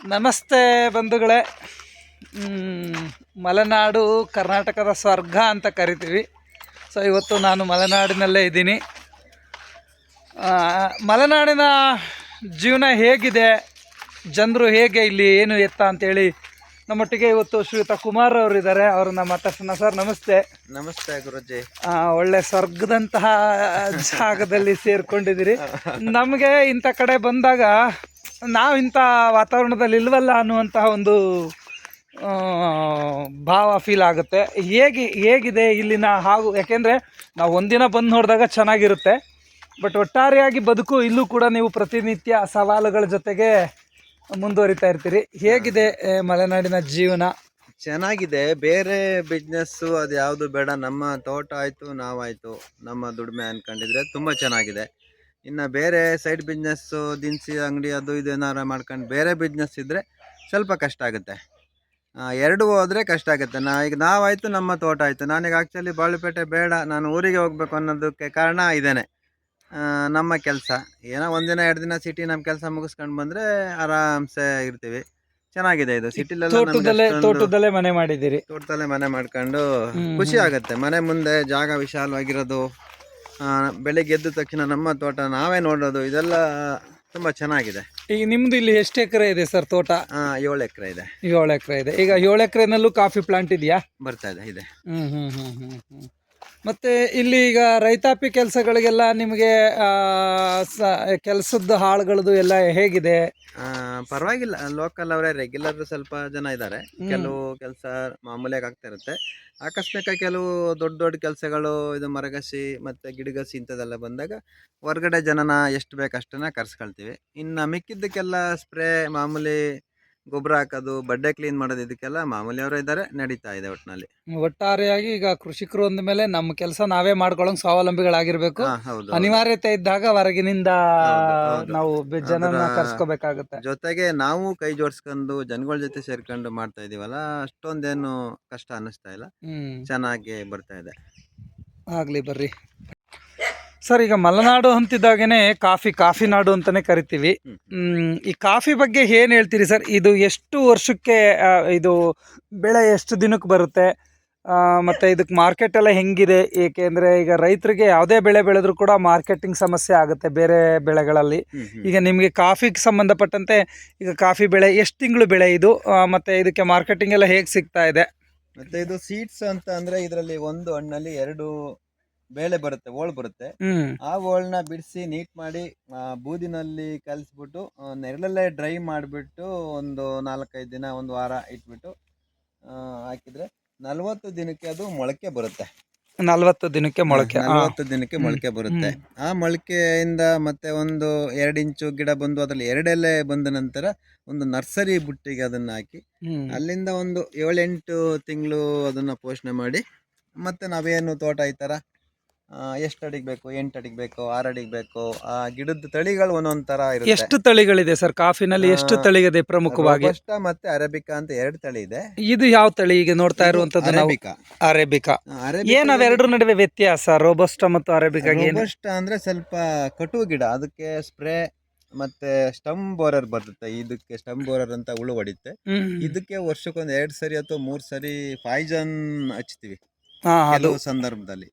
ನಮಸ್ತೆ ಬಂಧುಗಳೇ. ಮಲೆನಾಡು ಕರ್ನಾಟಕದ ಸ್ವರ್ಗ ಅಂತ ಕರಿತೀವಿ. ಸೊ ಇವತ್ತು ನಾನು ಮಲೆನಾಡಿನಲ್ಲೇ ಇದ್ದೀನಿ. ಮಲೆನಾಡಿನ ಜೀವನ ಹೇಗಿದೆ? ಜನರು ಹೇಗೆ ಇಲ್ಲಿ ಏನು ಎತ್ತ ಅಂತೇಳಿ ನಮ್ಮೊಟ್ಟಿಗೆ ಇವತ್ತು ಶ್ರೀಯುತ ಕುಮಾರ್ ಅವರು ಇದ್ದಾರೆ. ಅವ್ರನ್ನ ಮಾತಾಡ್ಸೋಣ ಸರ್ ನಮಸ್ತೆ. ನಮಸ್ತೆ ಗುರುಜಿ. ಒಳ್ಳೆ ಸ್ವರ್ಗದಂತಹ ಜಾಗದಲ್ಲಿ ಸೇರ್ಕೊಂಡಿದ್ದೀರಿ. ನಮಗೆ ಇಂಥ ಕಡೆ ಬಂದಾಗ ನಾವು ಇಂಥ ವಾತಾವರಣದಲ್ಲಿ ಇಲ್ವಲ್ಲ ಅನ್ನುವಂತಹ ಒಂದು ಭಾವ ಫೀಲ್ ಆಗುತ್ತೆ. ಹೇಗೆ, ಹೇಗಿದೆ ಇಲ್ಲಿನ ಹಾಗೂ, ಯಾಕೆಂದರೆ ನಾವು ಒಂದಿನ ಬಂದು ನೋಡಿದಾಗ ಚೆನ್ನಾಗಿರುತ್ತೆ. ಬಟ್ ಒಟ್ಟಾರೆಯಾಗಿ ಬದುಕು, ಇಲ್ಲೂ ಕೂಡ ನೀವು ಪ್ರತಿನಿತ್ಯ ಸವಾಲುಗಳ ಜೊತೆಗೆ ಮುಂದುವರಿತಾ ಇರ್ತೀರಿ. ಹೇಗಿದೆ ಮಲೆನಾಡಿನ ಜೀವನ? ಚೆನ್ನಾಗಿದೆ. ಬೇರೆ ಬಿಸ್ನೆಸ್ಸು ಅದು ಯಾವುದು ಬೇಡ. ನಮ್ಮ ತೋಟ ಆಯಿತು ನಾವಾಯಿತು ನಮ್ಮ ದುಡಿಮೆ ಅಂದ್ಕೊಂಡಿದ್ರೆ ತುಂಬ ಚೆನ್ನಾಗಿದೆ. ಇನ್ನ ಬೇರೆ ಸೈಡ್ ಬಿಸ್ನೆಸ್ ದಿನಸಿ ಅಂಗಡಿ ಅದು ಇದು ಏನಾರ ಮಾಡ್ಕೊಂಡು ಬೇರೆ ಬಿಸ್ನೆಸ್ ಇದ್ರೆ ಸ್ವಲ್ಪ ಕಷ್ಟ ಆಗುತ್ತೆ. ಎರಡು ಹೋದ್ರೆ ಕಷ್ಟ ಆಗುತ್ತೆ. ನಾ ಈಗ ನಾವಾಯ್ತು ನಮ್ಮ ತೋಟ ಆಯ್ತು. ನಾನೀಗ ಆಕ್ಚುಲಿ ಬಾಳುಪೇಟೆ ಬೇಡ. ನಾನು ಊರಿಗೆ ಹೋಗ್ಬೇಕು ಅನ್ನೋದಕ್ಕೆ ಕಾರಣ ಇದೇನೆ. ನಮ್ಮ ಕೆಲಸ. ಏನೋ ಒಂದಿನ ಎರಡು ದಿನ ಸಿಟಿ ನಮ್ಮ ಕೆಲಸ ಮುಗಿಸ್ಕೊಂಡು ಬಂದ್ರೆ ಆರಾಮ್ಸೆ ಇರ್ತೀವಿ. ಚೆನ್ನಾಗಿದೆ ಇದು. ಸಿಟಿಲೆಲ್ಲ ತೋಟದಲ್ಲೇ ಮನೆ ಮಾಡಿದ್ದೀರಿ. ತೋಟದಲ್ಲೇ ಮನೆ ಮಾಡ್ಕೊಂಡು ಖುಷಿ ಆಗುತ್ತೆ. ಮನೆ ಮುಂದೆ ಜಾಗ ವಿಶಾಲವಾಗಿರೋದು ಬೆಳಿಗ್ಗೆ ಎದ್ದ ತಕ್ಷಣ ನಮ್ಮ ತೋಟ ನಾವೇ ನೋಡೋದು. ಇದೆಲ್ಲ ತುಂಬಾ ಚೆನ್ನಾಗಿದೆ. ಈಗ ನಿಮ್ದು ಇಲ್ಲಿ ಎಷ್ಟು ಎಕರೆ ಇದೆ ಸರ್ ತೋಟ? ಆ, ಏಳು ಎಕರೆ ಇದೆ. ಏಳು ಎಕರೆ ಇದೆ. ಈಗ ಏಳು ಎಕರೆನಲ್ಲೂ ಕಾಫಿ ಪ್ಲಾಂಟ್ ಇದೆಯಾ? ಬರ್ತಾ ಇದೆ ಇದೆ. ಹ್ಮ್ ಹ್ಮ್ ಹ್ಮ್ ಹ್ಮ್ ಹ್ಮ್. ಮತ್ತೆ ಇಲ್ಲಿ ಈಗ ರೈತಾಪಿ ಕೆಲಸಗಳಿಗೆಲ್ಲ ನಿಮಗೆ ಕೆಲಸದ ಹಾಳುಗಳದ್ದು ಎಲ್ಲ ಹೇಗಿದೆ? ಪರವಾಗಿಲ್ಲ. ಲೋಕಲ್ ಅವರೇ ರೆಗ್ಯುಲರ್ ಸ್ವಲ್ಪ ಜನ ಇದ್ದಾರೆ. ಕೆಲವು ಕೆಲಸ ಮಾಮೂಲಿಯಾಗಿ ಆಗ್ತಾ ಇರುತ್ತೆ. ಆಕಸ್ಮಿಕ ಕೆಲವು ದೊಡ್ಡ ದೊಡ್ಡ ಕೆಲಸಗಳು ಇದು ಮರಗಸಿ ಮತ್ತೆ ಗಿಡಗಸಿ ಇಂಥದ್ದೆಲ್ಲ ಬಂದಾಗ ಹೊರಗಡೆ ಜನನ ಎಷ್ಟು ಬೇಕು ಅಷ್ಟನ್ನ ಕರ್ಸ್ಕೊಳ್ತೀವಿ. ಇನ್ನು ಮಿಕ್ಕಿದ್ದಕ್ಕೆಲ್ಲ ಸ್ಪ್ರೇ ಮಾಮೂಲಿ ಗೊಬ್ಬರ ಹಾಕೋದು ಬಡ್ಡೆ ಕ್ಲೀನ್ ಮಾಡೋದು ಇದಕ್ಕೆಲ್ಲ ಮಾಮೂಲಿ ಅವರು ಇದ್ದಾರೆ ನಡೀತಾ ಇದೆ ಒಟ್ಟಿನಲ್ಲಿ ಒಟ್ಟಾರೆಯಾಗಿ ಈಗ ಕೃಷಿಕರು ಅಂದ ಮೇಲೆ ನಮ್ಮ ಕೆಲಸ ನಾವೇ ಮಾಡ್ಕೊಳ್ಳೋಂಗ್ ಸ್ವಾವಲಂಬಿಗಳಾಗಿರ್ಬೇಕು. ಅನಿವಾರ್ಯತೆ ಇದ್ದಾಗ ಹೊರಗಿನಿಂದ. ನಾವು ಕರ್ಸ್ಕೋಬೇಕಾಗುತ್ತೆ. ಜೊತೆಗೆ ನಾವು ಕೈ ಜೋಡಿಸ್ಕೊಂಡು ಜನಗಳ ಜೊತೆ ಸೇರ್ಕೊಂಡು ಮಾಡ್ತಾ ಇದೀವಲ್ಲ ಅಷ್ಟೊಂದೇನು ಕಷ್ಟ ಅನ್ನಿಸ್ತಾ ಇಲ್ಲ. ಚೆನ್ನಾಗಿ ಬರ್ತಾ ಇದೆ. ಆಗ್ಲಿ ಬರ್ರಿ. ಸರ್ ಈಗ ಮಲೆನಾಡು ಅಂತಿದ್ದಾಗೇನೆ ಕಾಫಿ ಕಾಫಿ ನಾಡು ಅಂತಾನೆ ಕರಿತೀವಿ. ಈ ಕಾಫಿ ಬಗ್ಗೆ ಏನು ಹೇಳ್ತೀರಿ ಸರ್? ಇದು ಎಷ್ಟು ವರ್ಷಕ್ಕೆ ಆ, ಇದು ಬೆಳೆ ಎಷ್ಟು ದಿನಕ್ಕೆ ಬರುತ್ತೆ? ಆ, ಮತ್ತೆ ಇದಕ್ಕೆ ಮಾರ್ಕೆಟ್ ಎಲ್ಲ ಹೆಂಗಿದೆ? ಏಕೆಂದ್ರೆ ಈಗ ರೈತರಿಗೆ ಯಾವುದೇ ಬೆಳೆ ಬೆಳೆದ್ರೂ ಕೂಡ ಮಾರ್ಕೆಟಿಂಗ್ ಸಮಸ್ಯೆ ಆಗುತ್ತೆ ಬೇರೆ ಬೆಳೆಗಳಲ್ಲಿ. ಈಗ ನಿಮಗೆ ಕಾಫಿಗೆ ಸಂಬಂಧಪಟ್ಟಂತೆ ಈಗ ಕಾಫಿ ಬೆಳೆ ಎಷ್ಟು ತಿಂಗಳು ಬೆಳೆ ಇದು? ಆ, ಮತ್ತೆ ಇದಕ್ಕೆ ಮಾರ್ಕೆಟಿಂಗ್ ಎಲ್ಲ ಹೇಗೆ ಸಿಗ್ತಾ ಇದೆ? ಮತ್ತೆ ಇದು ಸೀಡ್ಸ್ ಅಂತ ಅಂದ್ರೆ ಇದರಲ್ಲಿ ಒಂದು ಹಣ್ಣಲ್ಲಿ ಎರಡು ಬೇಳೆ ಬರುತ್ತೆ ಓಳ್ ಬರುತ್ತೆ ಹ್ಮ್ ಆ ಓಳ್ನ ಬಿಡಿಸಿ ನೀಟ್ ಮಾಡಿ ಆ, ಬೂದಿನಲ್ಲಿ ಕಲಿಸ್ಬಿಟ್ಟು ನೆರಳಲ್ಲೇ ಡ್ರೈ ಮಾಡಿಬಿಟ್ಟು ಒಂದು ನಾಲ್ಕೈದು ದಿನ ಒಂದು ವಾರ ಇಟ್ಬಿಟ್ಟು ಆ, ಹಾಕಿದ್ರೆ ನಲವತ್ತು ದಿನಕ್ಕೆ ಅದು ಮೊಳಕೆ ಬರುತ್ತೆ ನಲ್ವತ್ತು ದಿನಕ್ಕೆ ಮೊಳಕೆ ಆ. ನಲವತ್ತು ದಿನಕ್ಕೆ ಹ್ಮ್. ಮೊಳಕೆ ಬರುತ್ತೆ ಆ ಮೊಳಕೆಯಿಂದ ಮತ್ತೆ ಒಂದು ಎರಡು ಇಂಚು ಗಿಡ ಬಂದು ಅದ್ರಲ್ಲಿ ಎರಡೆಲೆ ಬಂದ ನಂತರ ಒಂದು ನರ್ಸರಿ ಬುಟ್ಟಿಗೆ ಅದನ್ನ ಹಾಕಿ ಹ್ಮ್. ಅಲ್ಲಿಂದ ಒಂದು ಏಳೆಂಟು ತಿಂಗಳು ಅದನ್ನ ಪೋಷಣೆ ಮಾಡಿ ಮತ್ತೆ ನಾವೇನು ತೋಟ ಈ ಥರ ಎಷ್ಟು ಅಡಿಗೆ ಬೇಕು ಎಂಟು ಅಡಿಗೆ ಬೇಕು ಆರು ಅಡಿಗೆ ಬೇಕು ಆ ಗಿಡದ ತಳಿಗಳು ಒಂದೊಂದರ ತರ ಇರುತ್ತೆ. ಎಷ್ಟು ತಳಿಗಳಿದೆ ಸರ್ ಕಾಫಿನಲ್ಲಿ? ಎಷ್ಟು ತಳಿಗಿದೆ ತಳಿಗಳಿದೆ ಪ್ರಮುಖವಾಗಿ? ಎಷ್ಟ ಮತ್ತೆ ಅರೇಬಿಕಾ ಅಂತ ಎರಡು ತಳಿ ಇದೆ. ಇದು ಯಾವ ತಳಿ ಈಗ ನೋಡ್ತಾ ಇರುವಂತದ್ದು ನಾವು? ಅರೇಬಿಕಾ. ಅರೇಬಿಕಾ. ಏನು ಅವೆರಡರ ನಡುವೆ ವ್ಯತ್ಯಾಸ? ರೋಬಸ್ಟ ಮತ್ತು ಅರೇಬಿಕಾಗೆ ಏನು? ರೋಬಸ್ಟ ಅಂದ್ರೆ ಸ್ವಲ್ಪ ಕಟು ಗಿಡ ಅದಕ್ಕೆ ಸ್ಪ್ರೇ ಮತ್ತೆ ಸ್ಟಮ್ ಬೋರರ್ ಬರುತ್ತೆ. ಇದಕ್ಕೆ ಸ್ಟಮ್ ಬೋರರ್ ಅಂತ ಹುಳು ಹೊಡಿತೆ ಇದಕ್ಕೆ ವರ್ಷಕ್ಕೊಂದ್ ಎರಡ್ ಸರಿ ಅಥವಾ ಮೂರ್ ಸರಿ ಫೈಜನ್ ಹಚ್ತೀವಿ. ಹಾ, ಅದು. ಕೆಲವು ಸಂದರ್ಭದಲ್ಲಿ.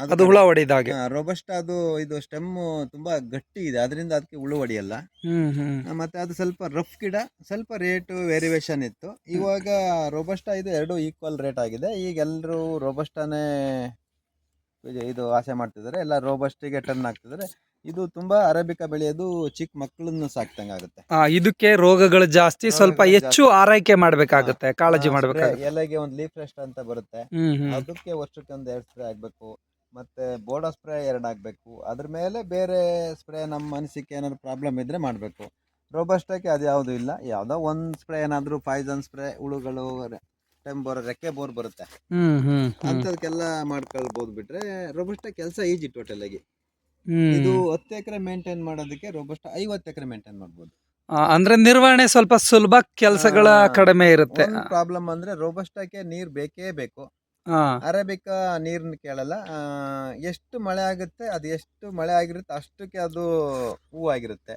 ಅದು ಹುಳ ಹೊಡೆದಾಗೆ ರೊಬಸ್ಟ್ ಅದು ಇದು ಸ್ಟೆಮ್ ತುಂಬಾ ಗಟ್ಟಿ ಇದೆ. ಅದರಿಂದ ಅದಕ್ಕೆ ಹುಳು ಹೊಡಿಯಲ್ಲ. ಮತ್ತೆ ಅದು ಸ್ವಲ್ಪ ರಫ್ ಗಿಡ ಸ್ವಲ್ಪ ರೇಟ್ ವೇರಿಯೇಷನ್ ಇತ್ತು. ಇವಾಗ ರೋಬಸ್ಟಾ ಇದು ಎರಡು ಈಕ್ವಲ್ ರೇಟ್ ಆಗಿದೆ. ಈಗ ಎಲ್ಲರೂ ರೋಬಸ್ಟಾನೇ ಇದು- ಆಸೆ ಮಾಡ್ತಿದ್ದಾರೆ. ಎಲ್ಲ ರೋಬಸ್ಟಿಗೆ ಟರ್ನ್ ಆಗ್ತಿದ್ದಾರೆ. ಇದು ತುಂಬಾ ಅರೇಬಿಕಾ ಬೆಳೆಯೋದು ಚಿಕ್ಕ ಮಕ್ಕಳನ್ನು ಸಾಕ್ತಂಗ ಆಗುತ್ತೆ. ಆ, ಇದಕ್ಕೆ ರೋಗಗಳು ಜಾಸ್ತಿ ಸ್ವಲ್ಪ ರೋಗಗಳು ಹೆಚ್ಚು ಜಾಸ್ತಿ. ಆರೈಕೆ ಮಾಡ್ಬೇಕಾಗುತ್ತೆ ಕಾಳಜಿ ಮಾಡ್ಬೇಕಾಗುತ್ತೆ. ಎಲೆಗೆ ಒಂದು ಲೀಫ್ ರೆಸ್ಟ್ ಅಂತ ಬರುತ್ತೆ. ಹ್ಮ್ ಹ್ಮ್. ಅದಕ್ಕೆ ವರ್ಷಕ್ಕೆ ಒಂದು ಎರಡು ಸ್ಪ್ರೇ ಆಗ್ಬೇಕು. ಮತ್ತೆ ಬೋಡೋ ಸ್ಪ್ರೇ ಎರಡು ಆಗ್ಬೇಕು. ಅದ್ರ ಮೇಲೆ ಬೇರೆ ಸ್ಪ್ರೇ ನಮ್ಮ ಮನಸ್ಸಿಗೆ ಏನಾದ್ರು ಪ್ರಾಬ್ಲಮ್ ಇದ್ರೆ ಮಾಡಬೇಕು. ರೋಬಸ್ಟಕ್ಕೆ ಅದು ಯಾವುದು ಇಲ್ಲ. ಯಾವುದೋ ಒಂದು ಸ್ಪ್ರೇ ಏನಾದರೂ ಪಾಯ್ಸನ್ ಸ್ಪ್ರೇ ಹುಳುಗಳು ಟೆಂಬೋರ್ ರೆಕ್ಕೆ ಬೋರ್ ಬರುತ್ತೆ. ಹ್ಮ್ ಹ್ಮ್ ಅಂತದಕ್ಕೆಲ್ಲ ಮಾಡ್ಕೊಳ್ಬೋದು ಬಿಟ್ರೆ ರೋಬಸ್ಟ ಕೆಲಸ ಈಜಿ ಟೋಟಲ್ ಆಗಿ. ಇದು ಹತ್ತು ಎಕರೆ ಮೇಂಟೈನ್ ಮಾಡೋದಕ್ಕೆ ರೋಬಸ್ಟ ಐವತ್ತು ಎಕರೆ ಮೇಂಟೈನ್ ಮಾಡ್ಬೋದು. ಅಂದ್ರೆ ನಿರ್ವಹಣೆ ಸ್ವಲ್ಪ ಸುಲಭ ಕೆಲಸಗಳ ಕಡಿಮೆ ಇರುತ್ತೆ. ಪ್ರಾಬ್ಲಮ್ ಅಂದ್ರೆ ರೋಬಸ್ಟಕ್ಕೆ ನೀರ್ ಬೇಕೇ ಬೇಕು. ಅರೇಬಿಕ ನೀರ್ನ ಕೇಳಲ್ಲ ಎಷ್ಟು ಮಳೆ ಆಗುತ್ತೆ ಅದು ಎಷ್ಟು ಮಳೆ ಆಗಿರುತ್ತೆ ಅಷ್ಟಕ್ಕೆ ಅದು ಹೂವಾಗಿರುತ್ತೆ.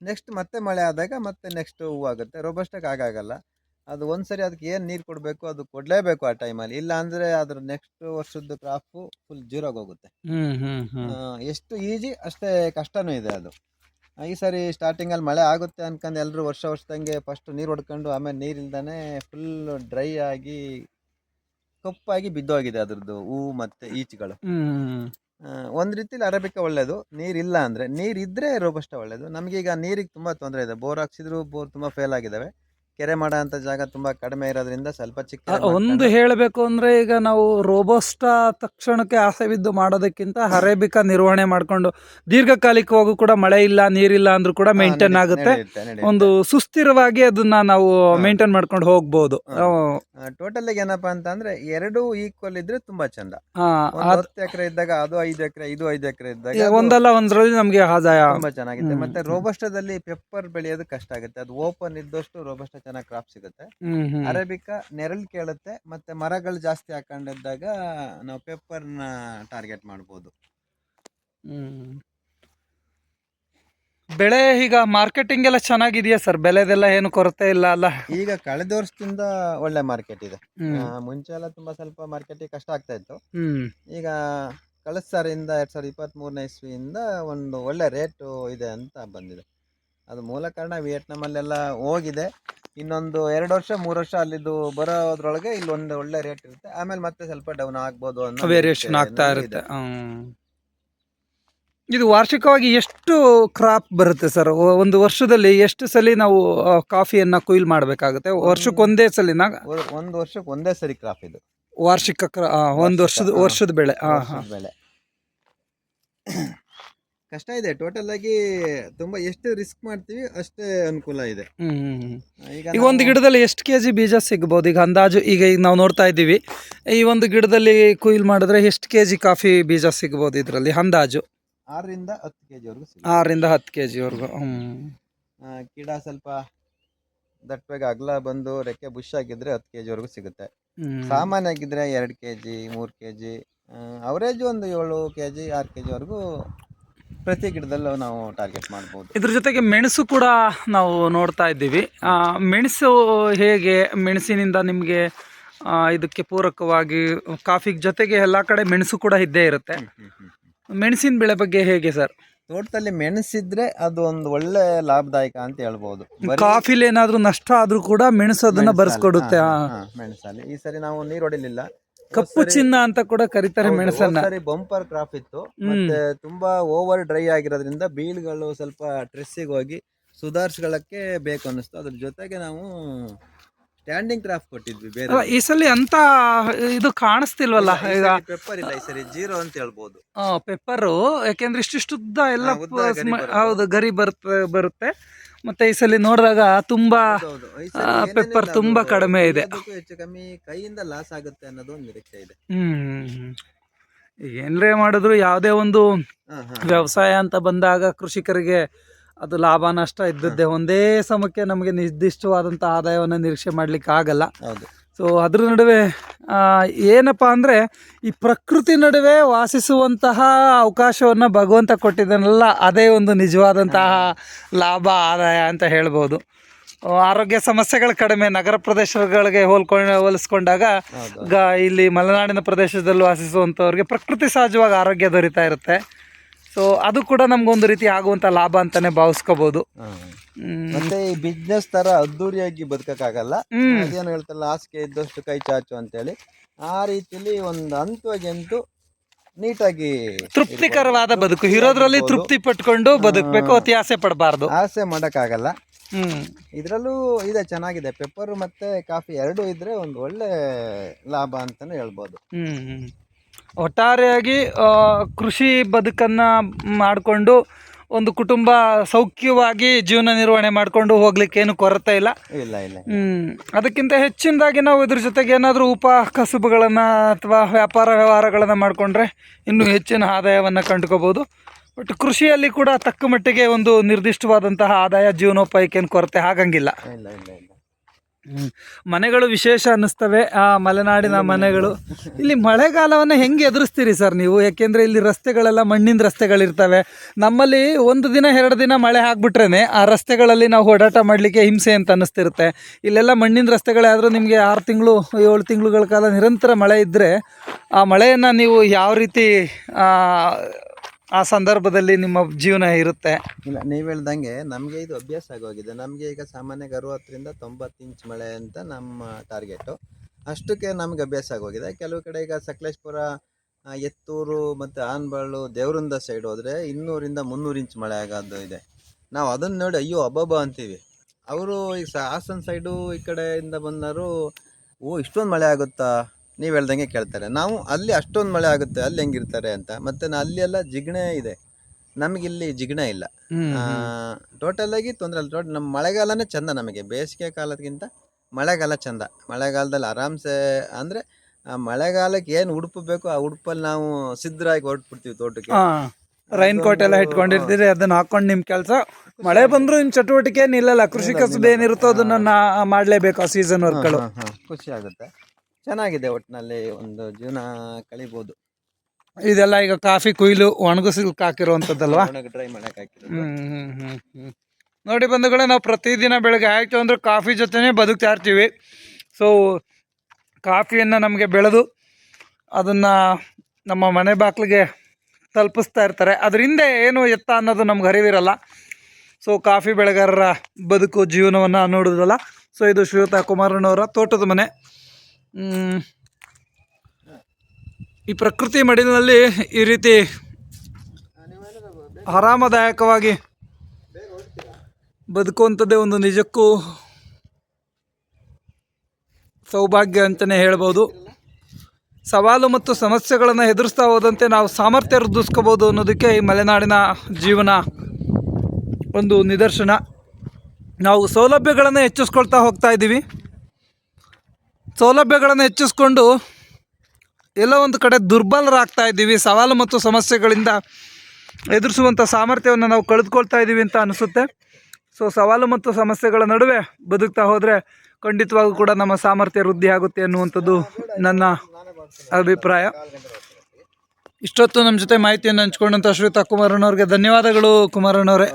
ನೆಕ್ಸ್ಟ್ ಮತ್ತೆ ಮಳೆ ಆದಾಗ ಮತ್ತೆ ನೆಕ್ಸ್ಟ್ ಹೂವಾಗುತ್ತೆ. ಆಗುತ್ತೆ ರೋಬಸ್ಟಾಗಿ ಆಗಾಗಲ್ಲ. ಅದು ಒಂದ್ಸರಿ ಅದಕ್ಕೆ ಏನು ನೀರು ಕೊಡಬೇಕು ಅದು ಕೊಡಲೇಬೇಕು ಆ ಟೈಮಲ್ಲಿ ಇಲ್ಲ ಅಂದ್ರೆ ಅದ್ರ ನೆಕ್ಸ್ಟ್ ವರ್ಷದ ಕ್ರಾಪ್ ಫುಲ್ ಜೀರೋಗೆ ಹೋಗುತ್ತೆ. ಹ್ಮ್ ಹ್ಮ್ ಹ್ಮ್. ಎಷ್ಟು ಈಜಿ ಅಷ್ಟೇ ಕಷ್ಟನೂ ಇದೆ ಅದು. ಈ ಸರಿ ಸ್ಟಾರ್ಟಿಂಗಲ್ಲಿ ಮಳೆ ಆಗುತ್ತೆ ಅನ್ಕೊಂಡು ಎಲ್ಲರೂ ವರ್ಷ ವರ್ಷದಂಗೆ ಫಸ್ಟ್ ನೀರು ಹೊಡ್ಕೊಂಡು ಆಮೇಲೆ ನೀರಿಲ್ದಾನೆ ಫುಲ್ ಡ್ರೈ ಆಗಿ ಕಪ್ಪಾಗಿ ಬಿದ್ದೋಗಿದೆ ಅದ್ರದ್ದು ಹೂ ಮತ್ತು ಈಚುಗಳು. ಒಂದು ರೀತಿಲಿ ಅರಬಿಕ ಒಳ್ಳೇದು ನೀರಿಲ್ಲ ಅಂದರೆ ನೀರಿದ್ದರೆ ರೋಬಸ್ಟ ಒಳ್ಳೇದು. ನಮಗೀಗ ನೀರಿಗೆ ತುಂಬ ತೊಂದರೆ ಇದೆ. ಬೋರ್ ಹಾಕ್ಸಿದ್ರು ಬೋರ್ ತುಂಬ ಫೇಲ್ ಆಗಿದ್ದಾವೆ ಕೆರೆ ಮಾಡೋ ಜಾಗ ತುಂಬಾ ಕಡಿಮೆ ಇರೋದ್ರಿಂದ ಸ್ವಲ್ಪ ಚಿಕ್ಕ ಒಂದು ಹೇಳಬೇಕು ಅಂದ್ರೆ ಈಗ ನಾವು ರೋಬೋಸ್ಟಾ ತಕ್ಷಣಕ್ಕೆ ಆಸೆ ಬಿದ್ದು ಮಾಡೋದಕ್ಕಿಂತ ಹರೇಬಿಕ ನಿರ್ವಹಣೆ ಮಾಡ್ಕೊಂಡು ದೀರ್ಘಕಾಲಿಕವಾಗೂ ಕೂಡ ಮಳೆ ಇಲ್ಲ ನೀರಿಲ್ಲ ಅಂದ್ರೂ ಕೂಡ ಮೇಂಟೈನ್ ಆಗುತ್ತೆ. ಒಂದು ಸುಸ್ಥಿರವಾಗಿ ಅದನ್ನ ನಾವು. ಮೇಂಟೈನ್ ಮಾಡ್ಕೊಂಡು ಹೋಗ್ಬೋದು. ಟೋಟಲ್ ಏನಪ್ಪಾ ಅಂತ ಅಂದ್ರೆ ಎರಡು ಈಕ್ವಲ್ ಇದ್ರೆ ತುಂಬಾ ಚಂದ. ಹತ್ತು ಎಕರೆ ಇದ್ದಾಗ ಅದು ಐದು ಎಕರೆ ಇದು ಐದು ಎಕರೆ ಇದ್ದಾಗ ಒಂದಲ್ಲ ಒಂದ್ರಲ್ಲಿ ನಮ್ಗೆ ಆದಾಯ. ತುಂಬಾ ಚೆನ್ನಾಗಿದೆ. ಮತ್ತೆ ರೋಬಸ್ಟದಲ್ಲಿ ಪೆಪ್ಪರ್ ಬೆಳೆಯೋದು ಕಷ್ಟ ಆಗುತ್ತೆ. ಅದು ಓಪನ್ ಇದ್ದಷ್ಟು ರೋಬಸ್ಟ ಚೆನ್ನಾಗಿ ಕ್ರಾಪ್ ಸಿಗುತ್ತೆ. ಅರೇಬಿಕಾ ನೆರಳು ಕೇಳುತ್ತೆ ಮತ್ತೆ ಮರಗಳು ಜಾಸ್ತಿ ಹಾಕೊಂಡಿದ್ದಾಗ ನಾವು ಪೆಪ್ಪರ್ನ ಟಾರ್ಗೆಟ್ ಮಾಡ್ಬೋದು. ಬೆಳೆ ಈಗ ಮಾರ್ಕೆಟಿಂಗ್ ಎಲ್ಲ ಚೆನ್ನಾಗಿದೆಯಾ ಸರ್ ಬೆಲೆದೆಲ್ಲ ಏನು ಕೊರತೆ ಇಲ್ಲ ಅಲ್ಲ? ಈಗ ಕಳೆದ ವರ್ಷದಿಂದ ಒಳ್ಳೆ ಮಾರ್ಕೆಟ್ ಇದೆ. ಆ, ಮುಂಚೆ ಎಲ್ಲ ತುಂಬಾ ಸ್ವಲ್ಪ ಮಾರ್ಕೆಟಿಗೆ ಕಷ್ಟ ಆಗ್ತಾ ಇತ್ತು. ಹ್ಮ್. ಈಗ ಕಳೆದ ಸಾರಿಯಿಂದ ಎರಡ್ ಸಾವಿರದ ಇಪ್ಪತ್ತ್ ಮೂರನೇ ಇಸ್ವಿಯಿಂದ ಒಂದು ಒಳ್ಳೆ ರೇಟು ಇದೆ ಅಂತ ಬಂದಿದೆ. ಅದು ಮೂಲ ಕಾರಣ ವಿಯೆಟ್ನಾಮಲ್ಲೆಲ್ಲ ಹೋಗಿದೆ. ಇನ್ನೊಂದು ಎರಡು ವರ್ಷ ಮೂರು ವರ್ಷ ಅಲ್ಲಿದ್ದು ಬರೋದ್ರೊಳಗೆ ಇಲ್ಲಿ ಒಂದು ಒಳ್ಳೆ ರೇಟ್ ಇರುತ್ತೆ. ಆಮೇಲೆ ಮತ್ತೆ ಸ್ವಲ್ಪ ಡೌನ್ ಆಗ್ಬೋದು ಅನ್ನೋ ವೇರಿಯೇಷನ್ ಆಗ್ತಾ ಇರುತ್ತೆ. ಇದು ವಾರ್ಷಿಕವಾಗಿ ಎಷ್ಟು ಕ್ರಾಪ್ ಬರುತ್ತೆ ಸರ್ ಒಂದು ವರ್ಷದಲ್ಲಿ ಎಷ್ಟು ಸಲ ನಾವು ಕಾಫಿಯನ್ನು ಕೊಯ್ಲು ಮಾಡಬೇಕಾಗುತ್ತೆ? ವರ್ಷಕ್ಕೆ ಒಂದೇ ಸಲಿನ? ಒ- ಒಂದು ವರ್ಷಕ್ಕೆ ಒಂದೇ ಸರಿ ಕ್ರಾಪ್ ಇದು. ವಾರ್ಷಿಕ ಕ್ರಾ ಒಂದು ವರ್ಷದ ವರ್ಷದ ಬೆಳೆ. ಹಾಂ ಹಾ. ಬೆಳೆ. ಕಷ್ಟ ಇದೆ. ಟೋಟಲ್ ಆಗಿ ತುಂಬಾ ಎಷ್ಟು ರಿಸ್ಕ್ ಮಾಡ್ತೀವಿ ಅಷ್ಟೇ ಅನುಕೂಲ ಇದೆ. ಈಗ ಈಗ ಒಂದು ಗಿಡದಲ್ಲಿ ಎಷ್ಟು ಕೆ ಜಿ ಬೀಜ ಸಿಗ್ಬೋದು? ಈಗ ಅಂದಾಜು ಈಗ ಈಗ ನಾವು ನೋಡ್ತಾ ಇದ್ದೀವಿ. ಈ ಒಂದು ಗಿಡದಲ್ಲಿ ಕೊಯ್ಲು ಮಾಡಿದ್ರೆ ಎಷ್ಟು ಕೆ ಜಿ ಕಾಫಿ ಬೀಜ ಸಿಗ್ಬೋದು ಇದರಲ್ಲಿ? ಅಂದಾಜು. ಆರರಿಂದ ಹತ್ತು ಕೆಜಿ ವರೆಗೂ ಸಿಗುತ್ತೆ ಆರರಿಂದ ಹತ್ತು ಕೆ ಜಿವರೆಗೂ ಹ್ಞೂ ಆ, ಗಿಡ ಸ್ವಲ್ಪ ದಟ್ಟವಾಗಿ ಅಗಲ ಬಂದು ರೆಕ್ಕೆ ಬುಷ್ ಆಗಿದ್ರೆ ಹತ್ತು ಕೆಜಿ ವರೆಗೂ ಸಿಗುತ್ತೆ. ಸಾಮಾನ್ಯ ಆಗಿದ್ರೆ ಎರಡು ಕೆ ಜಿ ಮೂರು ಕೆ ಜಿ ಅವರೇಜ್ ಒಂದು ಏಳು ಕೆ ಜಿ ಆರು ಕೆ ಜಿವರೆಗೂ ಪ್ರತಿ ಗಿಡದಲ್ಲೂ ನಾವು ಟಾರ್ಗೆಟ್ ಮಾಡ್ಬೋದು. ಇದ್ರ ಜೊತೆಗೆ ಮೆಣಸು ಕೂಡ ನಾವು ನೋಡ್ತಾ ಇದ್ದೀವಿ. ಆ, ಮೆಣಸು ಹೇಗೆ ಮೆಣಸಿನಿಂದ ನಿಮಗೆ ಇದಕ್ಕೆ ಪೂರಕವಾಗಿ ಕಾಫಿ ಜೊತೆಗೆ ಎಲ್ಲ ಕಡೆ ಮೆಣಸು ಕೂಡ ಇದ್ದೇ ಇರುತ್ತೆ. ಮೆಣಸಿನ ಬೆಳೆ ಬಗ್ಗೆ ಹೇಗೆ ಸರ್? ತೋಟದಲ್ಲಿ ಮೆಣಸಿದ್ರೆ ಅದು ಒಂದು ಒಳ್ಳೆ ಲಾಭದಾಯಕ ಅಂತ ಹೇಳ್ಬೋದು. ಕಾಫಿಲಿ ಏನಾದ್ರೂ ನಷ್ಟ ಆದ್ರೂ ಕೂಡ ಮೆಣಸು ಅದನ್ನ ಬರ್ಸ್ಕೊಡುತ್ತೆ. ಮೆಣಸಲ್ಲಿ. ಈ ಸರಿ ನಾವು ನೀರು ಹೊಡಿಲಿಲ್ಲ. ಕಪ್ಪು ಚಿನ್ನ ಅಂತ ಕೂಡ ಕರೀತಾರೆ ಮೆಣಸನ್ನ. ಬಂಪರ್ ಕ್ರಾಪ್ ಇತ್ತು. ಮತ್ತೆ ತುಂಬಾ ಓವರ್ ಡ್ರೈ ಆಗಿರೋದ್ರಿಂದ ಬೀಳ್ಗಳು ಸ್ವಲ್ಪ ಟ್ರೆಸ್ಸಿಗೆ ಹೋಗಿ ಸುಧಾರಿಸ್ಕೊಳ್ಳಕ್ಕೆ ಬೇಕು ಅನ್ನಿಸ್ತು. ಅದ್ರ ಜೊತೆಗೆ ನಾವು ಸ್ಟ್ಯಾಂಡಿಂಗ್ ಕ್ರಾಫ್ಟ್ ಕೊಟ್ಟಿದ್ವಿ ಬೇರೆ ಅಲ್ಲ, ಈ ಸಲ ಅಂತ ಇದು ಕಾಣಿಸ್ತಿಲ್ವಲ್ಲ ಈಗ ಪೆಪ್ಪರ್ ಇಲ್ಲ ಈ ಸರಿ ಜೀರೋ ಅಂತ ಹೇಳ್ಬೋದು ಪೆಪ್ಪರು ಯಾಕೆಂದ್ರೆ ಇಷ್ಟಿಷ್ಟುದ್ದ ಎಲ್ಲ ಹಾ, ಉದ್ದ ಗರಿ ಸ್ಮ- ಬರುತ್ತೆ. ಹೌದು ಗರಿ ಬರುತ್ತೆ ಬರುತ್ತೆ ಮತ್ತೆ ಈ ಸಲ ನೋಡಿದಾಗ ತುಂಬಾ ಹೌದು. ಈ ಆ, ಏನೇನಿಲ್ಲ ತುಂಬಾ ಕಡಿಮೆ ಇದೆ. ಎಲ್ಲದಕ್ಕೂ ಹೆಚ್ಚು ಕಮ್ಮಿ ಕೈಯಿಂದ ಲಾಸ್ ಆಗುತ್ತೆ ಅನ್ನೋದು ಒಂದು ನಿರೀಕ್ಷೆ ಇದೆ ಹ್ಮ್ ಈಗ ಏನ್ರೇ ಮಾಡಿದ್ರು ಯಾವುದೇ ಒಂದು ಹಾ, ಹಾ. ವ್ಯವಸಾಯ ಅಂತ ಬಂದಾಗ ಕೃಷಿಕರಿಗೆ ಅದು ಲಾಭ ನಷ್ಟ ಇದ್ದದ್ದೇ ಒಂದೇ ಸಮಕ್ಕೆ ನಮಗೆ ನಿರ್ದಿಷ್ಟವಾದಂಥ ಆದಾಯವನ್ನು ನಿರೀಕ್ಷೆ ಮಾಡಲಿಕ್ಕೆ ಆಗಲ್ಲ ಸೊ ಅದ್ರ ನಡುವೆ ಏನಪ್ಪ ಅಂದರೆ ಈ ಪ್ರಕೃತಿ ನಡುವೆ ವಾಸಿಸುವಂತಹ ಅವಕಾಶವನ್ನು ಭಗವಂತ ಕೊಟ್ಟಿದ್ದನ್ನೆಲ್ಲ ಅದೇ ಒಂದು ನಿಜವಾದಂತಹ ಲಾಭ ಆದಾಯ ಅಂತ ಹೇಳ್ಬೋದು. ಆರೋಗ್ಯ ಸಮಸ್ಯೆಗಳು ಕಡಿಮೆ ನಗರ ಪ್ರದೇಶಗಳಿಗೆ ಹೋಲ್ಕೊಂಡು ಹೋಲಿಸ್ಕೊಂಡಾಗ ಗ ಇಲ್ಲಿ ಮಲೆನಾಡಿನ ಪ್ರದೇಶದಲ್ಲಿ ವಾಸಿಸುವಂಥವ್ರಿಗೆ ಪ್ರಕೃತಿ ಸಹಜವಾಗಿ ಆರೋಗ್ಯ ದೊರೀತಾ ಇರುತ್ತೆ. ಸೊ ಅದು ಕೂಡ ನಮಗೊಂದು ರೀತಿ ಆಗುವಂತ ಲಾಭ ಅಂತಾನೆ ಭಾವಿಸ್ಕೋಬೋದು. ಹಾ. ಮತ್ತೆ ಈ ಬಿಸ್ನೆಸ್ ತರ ಅದ್ದೂರಿಯಾಗಿ ಬದುಕಕ್ಕಾಗಲ್ಲ. ಆಗಲ್ಲ ಅದೇನು ಹೇಳ್ತಾರಲ್ಲ ಹಾಸಿಗೆ ಇದ್ದಷ್ಟು ಕೈ ಚಾಚು ಅಂತೇಳಿ ಆ ರೀತಿಲಿ ಒಂದು ಹಂತವಾಗಿ ಅಂತೂ ನೀಟಾಗಿ ತೃಪ್ತಿಕರವಾದ ಬದುಕು. ಇರೋದ್ರಲ್ಲಿ ತೃಪ್ತಿ ಪಟ್ಕೊಂಡು ಬದುಕಬೇಕು ಅತಿ ಆಸೆ ಪಡಬಾರ್ದು. ಆಸೆ ಮಾಡೋಕ್ಕಾಗಲ್ಲ. ಹ್ಮ್. ಇದರಲ್ಲೂ ಇದೆ ಚೆನ್ನಾಗಿದೆ. ಪೆಪ್ಪರ್ ಮತ್ತೆ ಕಾಫಿ ಎರಡು ಇದ್ರೆ ಒಂದು ಒಳ್ಳೆ ಲಾಭ ಅಂತಾನೆ ಹೇಳ್ಬೋದು. ಹ್ಮ್ ಹ್ಮ್. ಒಟ್ಟಾರೆಯಾಗಿ ಕೃಷಿ ಬದುಕನ್ನು ಮಾಡಿಕೊಂಡು ಒಂದು ಕುಟುಂಬ ಸೌಖ್ಯವಾಗಿ ಜೀವನ ನಿರ್ವಹಣೆ ಮಾಡಿಕೊಂಡು ಹೋಗ್ಲಿಕ್ಕೆ ಏನು ಕೊರತೆ ಇಲ್ಲ. ಇಲ್ಲ ಇಲ್ಲ ಅದಕ್ಕಿಂತ ಹೆಚ್ಚಿನದಾಗಿ ನಾವು ಇದ್ರ ಜೊತೆಗೆ ಏನಾದರೂ ಉಪ ಕಸುಬುಗಳನ್ನು ಅಥವಾ ವ್ಯಾಪಾರ ವ್ಯವಹಾರಗಳನ್ನು ಮಾಡಿಕೊಂಡ್ರೆ ಇನ್ನೂ ಹೆಚ್ಚಿನ ಆದಾಯವನ್ನು ಕಂಡುಕೋಬೋದು. ಬಟ್ ಕೃಷಿಯಲ್ಲಿ ಕೂಡ ತಕ್ಕ ಮಟ್ಟಿಗೆ ಒಂದು ನಿರ್ದಿಷ್ಟವಾದಂತಹ ಆದಾಯ ಜೀವನೋಪಾಯಕ್ಕೇನು ಕೊರತೆ ಆಗಂಗಿಲ್ಲ. ಇಲ್ಲ ಇಲ್ಲ. ಮನೆಗಳು ವಿಶೇಷ ಅನ್ನಿಸ್ತವೆ. ಆ, ಮಲೆನಾಡಿನ ಮನೆಗಳು. ಇಲ್ಲಿ ಮಳೆಗಾಲವನ್ನು ಹೆಂಗೆ ಎದುರಿಸ್ತೀರಿ ಸರ್ ನೀವು? ಯಾಕೆಂದರೆ ಇಲ್ಲಿ ರಸ್ತೆಗಳೆಲ್ಲ ಮಣ್ಣಿನ ರಸ್ತೆಗಳಿರ್ತವೆ. ನಮ್ಮಲ್ಲಿ ಒಂದು ದಿನ, ಎರಡು ದಿನ ಮಳೆ ಹಾಕ್ಬಿಟ್ರೇ ಆ ರಸ್ತೆಗಳಲ್ಲಿ ನಾವು ಓಡಾಟ ಮಾಡಲಿಕ್ಕೆ ಹಿಂಸೆ ಅಂತ ಅನ್ನಿಸ್ತಿರುತ್ತೆ. ಇಲ್ಲೆಲ್ಲ ಮಣ್ಣಿನ ರಸ್ತೆಗಳಾದರೂ ನಿಮಗೆ ಆರು ತಿಂಗಳು, ಏಳು ತಿಂಗಳುಗಳ ಕಾಲ ನಿರಂತರ ಮಳೆ ಇದ್ದರೆ ಆ ಮಳೆಯನ್ನು ನೀವು ಯಾವ ರೀತಿ ಆ, ಸಂದರ್ಭದಲ್ಲಿ ನಿಮ್ಮ ಜೀವನ ಇರುತ್ತೆ. ಇಲ್ಲ ನೀವು ಹೇಳ್ದಂಗೆ ನಮಗೆ ಇದು ಅಭ್ಯಾಸ ಆಗೋಗಿದೆ. ನಮಗೆ ಈಗ ಸಾಮಾನ್ಯವಾಗಿ ಅರವತ್ತರಿಂದ ತೊಂಬತ್ತು ಇಂಚ್ ಮಳೆ ಅಂತ ನಮ್ಮ ಟಾರ್ಗೆಟು ಅಷ್ಟಕ್ಕೆ ನಮ್ಗೆ ಅಭ್ಯಾಸ ಆಗೋಗಿದೆ. ಕೆಲವು ಕಡೆ ಈಗ ಸಕಲೇಶ್ಪುರ ಎತ್ತೂರು ಮತ್ತು ಆನ್ಬಾಳು ದೇವರಿಂದ ಸೈಡ್ ಹೋದರೆ ಇನ್ನೂರಿಂದ ಮುನ್ನೂರು ಇಂಚ್ ಮಳೆ ಆಗೋದು ಇದೆ. ನಾವು ಅದನ್ನು ನೋಡಿ ಅಯ್ಯೋ ಅಬ್ಬಬ್ಬ ಅಂತೀವಿ. ಅವರು ಈಗ ಸ ಹಾಸನ ಸೈಡು ಈ ಕಡೆಯಿಂದ ಬಂದರು ಓ ಇಷ್ಟೊಂದು ಮಳೆ ಆಗುತ್ತಾ? ನೀವು ಹೇಳ್ದಂಗೆ ಕೇಳ್ತಾರೆ. ನಾವು ಅಲ್ಲಿ ಅಷ್ಟೊಂದು ಮಳೆ ಆಗುತ್ತೆ ಅಲ್ಲಿ ಹೆಂಗಿರ್ತಾರೆ ಅಂತ. ಮತ್ತೆ ನಾ ಅಲ್ಲಿ ಎಲ್ಲ ಜಿಗಣೆ ಇದೆ. ನಮಗಿಲ್ಲಿ ಜಿಗಣೆ ಇಲ್ಲ. ಟೋಟಲ್ ಆಗಿ ತೊಂದರೆ ಇಲ್ಲ. ಟೋಟಲ್ ನಮ್ಮ ಮಳೆಗಾಲನೇ ಚಂದ ನಮಗೆ. ಬೇಸಿಗೆ ಕಾಲಕ್ಕಿಂತ ಮಳೆಗಾಲ ಚಂದ. ಮಳೆಗಾಲದಲ್ಲಿ ಆರಾಮ್ಸೆ ಅಂದರೆ ಮಳೆಗಾಲಕ್ಕೆ ಏನು ಉಡುಪು ಬೇಕು ಆ ಉಡುಪಲ್ಲಿ ನಾವು ಸಿದ್ಧರಾಗಿ ಹೊರಟ್ಬಿಡ್ತೀವಿ ತೋಟಕ್ಕೆ. ರೈನ್ ಕೋಟ್ ಎಲ್ಲ ಇಟ್ಕೊಂಡಿರ್ತೀರಿ ಅದನ್ನ ಹಾಕೊಂಡು ನಿಮ್ ಕೆಲಸ. ಮಳೆ ಬಂದ್ರು ನಿಮ್ ಚಟುವಟಿಕೆ ಏನಿಲ್ಲ ಕೃಷಿ ಕಸಬು ಏನಿರುತ್ತೋ ಅದನ್ನ ಮಾಡ್ಲೇಬೇಕು ಆ ಸೀಸನ್ ವರ್ಕ್ಗಳು ಖುಷಿ ಆಗುತ್ತೆ. ಚೆನ್ನಾಗಿದೆ ಒಟ್ಟಿನಲ್ಲಿ ಒಂದು ಜೀವನ ಕಳಿಬೋದು. ಇದೆಲ್ಲ ಈಗ ಕಾಫಿ ಕುಯ್ಲು ಒಣಗಿಸ್ಲಿಕ್ಕೆ ಹಾಕಿರುವಂಥದ್ದಲ್ವಾ ಡ್ರೈ ಮಾಡಕ್ಕೆ ಹಾಕಿರೋದು. ಹ್ಮ್ ಹ್ಮ್ ಹ್ಮ್ ಹ್ಮ್. ನೋಡಿ ಬಂಧುಗಳೇ ನಾವು ಪ್ರತಿದಿನ ಬೆಳಗ್ಗೆ ಆಯಿತು ಅಂದರೆ ಕಾಫಿ ಜೊತೆನೇ ಬದುಕ್ತಾ ಇರ್ತೀವಿ. ಸೊ ಕಾಫಿಯನ್ನು ನಮಗೆ ಬೆಳೆದು ಅದನ್ನು ನಮ್ಮ ಮನೆ ಬಾಕ್ಲಿಗೆ ತಲುಪಿಸ್ತಾ ಇರ್ತಾರೆ. ಅದ್ರ ಹಿಂದೆ ಏನು ಎತ್ತ ಅನ್ನೋದು ನಮ್ಗೆ ಅರಿವಿರಲ್ಲ. ಸೊ ಕಾಫಿ ಬೆಳೆಗಾರರ ಬದುಕು ಜೀವನವನ್ನು ನೋಡೋದಲ್ಲ. ಸೊ ಇದು ಶ್ರೀಯುತ ಕುಮಾರಣ್ಣವರ ತೋಟದ ಮನೆ. ಈ ಪ್ರಕೃತಿ ಮಡಿಲಿನಲ್ಲಿ ಈ ರೀತಿ ಆರಾಮದಾಯಕವಾಗಿ ಬದುಕುವಂಥದ್ದೇ ಒಂದು ನಿಜಕ್ಕೂ ಸೌಭಾಗ್ಯ ಅಂತಲೇ ಹೇಳ್ಬೋದು. ಸವಾಲು ಮತ್ತು ಸಮಸ್ಯೆಗಳನ್ನು ಎದುರಿಸ್ತಾ ಹೋದಂತೆ ನಾವು ಸಾಮರ್ಥ್ಯ ವೃದ್ಧಿಸ್ಕೋಬೋದು ಅನ್ನೋದಕ್ಕೆ ಈ ಮಲೆನಾಡಿನ ಜೀವನ ಒಂದು ನಿದರ್ಶನ. ನಾವು ಸೌಲಭ್ಯಗಳನ್ನು ಹೆಚ್ಚಿಸ್ಕೊಳ್ತಾ ಹೋಗ್ತಾ ಇದ್ದೀವಿ. ಸೌಲಭ್ಯಗಳನ್ನು ಹೆಚ್ಚಿಸ್ಕೊಂಡು ಎಲ್ಲ ಒಂದು ಕಡೆ ದುರ್ಬಲರಾಗ್ತಾ ಇದ್ದೀವಿ, ಸವಾಲು ಮತ್ತು ಸಮಸ್ಯೆಗಳಿಂದ ಎದುರಿಸುವಂಥ ಸಾಮರ್ಥ್ಯವನ್ನು ನಾವು ಕಳೆದುಕೊಳ್ತಾ ಇದ್ದೀವಿ ಅಂತ ಅನಿಸುತ್ತೆ. ಸೊ ಸವಾಲು ಮತ್ತು ಸಮಸ್ಯೆಗಳ ನಡುವೆ ಬದುಕ್ತಾ ಹೋದರೆ ಖಂಡಿತವಾಗೂ ಕೂಡ ನಮ್ಮ ಸಾಮರ್ಥ್ಯ ವೃದ್ಧಿ ಆಗುತ್ತೆ ಅನ್ನುವಂಥದ್ದು ನನ್ನ ಅಭಿಪ್ರಾಯ. ಇಷ್ಟೊತ್ತು ನಮ್ಮ ಜೊತೆ ಮಾಹಿತಿಯನ್ನು ಹಂಚ್ಕೊಂಡಂಥ ಶ್ರೀತಾ ಕುಮಾರಣ್ಣವ್ರಿಗೆ ಧನ್ಯವಾದಗಳು ಕುಮಾರಣ್ಣವರೇ